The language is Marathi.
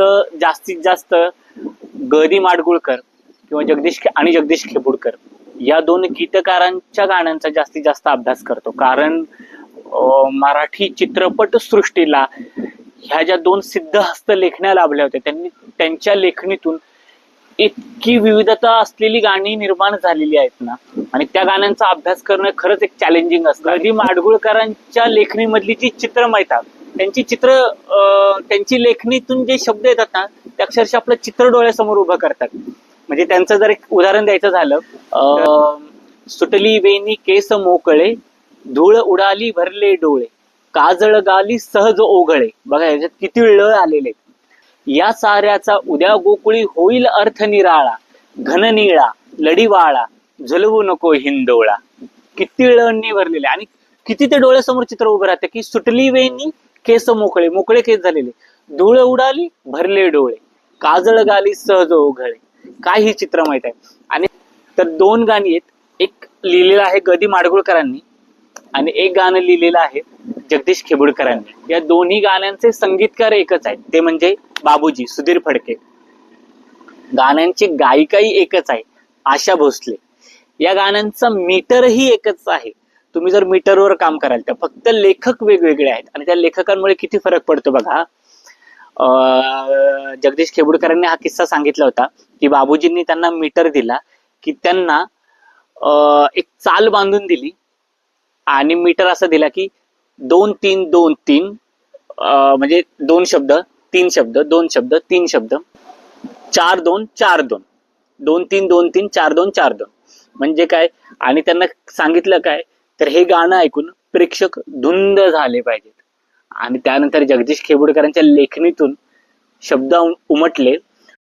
जास्तीत जास्त गदी माडगुळकर किंवा जगदीश आणि जगदीश खेबुडकर या दोन गीतकारांच्या गाण्यांचा जास्तीत जास्त अभ्यास करतो. कारण अं, मराठी चित्रपट सृष्टीला ह्या ज्या दोन सिद्ध हस्त लेखण्या लाभल्या होत्या त्यांनी त्यांच्या लेखणीतून इतकी विविधता असलेली गाणी निर्माण झालेली आहेत ना आणि त्या गाण्यांचा अभ्यास करणं खरंच एक चॅलेंजिंग असतं. माडगुळकरांच्या लेखणीमधली जी चित्र माहितात त्यांची चित्र अं, त्यांची लेखणीतून जे शब्द येतात ना ते अक्षरशः आपलं चित्र डोळ्यासमोर उभं करतात. म्हणजे त्यांचं जर एक उदाहरण द्यायचं झालं अं, सुटली वेणी केस मोकळे धूळ उडाली भरले डोळे काजळ गाली सहज ओघळे. बघा याच्यात किती ळ आलेले आहेत. या साऱ्याचा उद्या गोकुळी होईल अर्थ निराळा घन निळा लढीवाळा झुलवू नको हिंदोळा. किती ळणी भरलेले आणि किती ते डोळ्यासमोर चित्र उभं राहते की सुटली वेणी केस मोकळे मोकळे केस झालेले. धूळ उडाली भरले डोळे. काजळ गाली सहज ओघळे. काय ही चित्र माहीत आहे? आणि तर दोन गाणी आहेत. एक लिहिलेलं आहे गदी माडगुळकरांनी आणि एक गाणं लिहिलेलं आहे जगदीश खेबुडकरांनी. या दोन्ही गाण्यांचे संगीतकार एकच आहेत. ते म्हणजे बाबूजी सुधीर फडके. गाण्यांची गायिकाही एकच आहे आशा भोसले. या गाण्यांचा मीटरही एकच आहे. तुम्ही जर मीटरवर काम कराल तर फक्त लेखक वेगवेगळे आहेत. आणि त्या लेखकांमुळे किती फरक पडतो बघा. जगदीश खेबुडकरांनी हा किस्सा सांगितला होता की बाबूजींनी त्यांना मीटर दिला की त्यांना एक चाल बांधून दिली आणि मीटर असं दिला की दोन तीन दोन तीन म्हणजे दोन शब्द तीन शब्द दोन शब्द तीन शब्द चार दोन चार दोन. दोन तीन दोन तीन चार दोन चार दोन. म्हणजे काय? आणि त्यांना सांगितलं काय? तर हे गाणं ऐकून प्रेक्षक धुंद झाले पाहिजेत. आणि त्यानंतर जगदीश खेबुडकरांच्या लेखणीतून शब्द उमटले.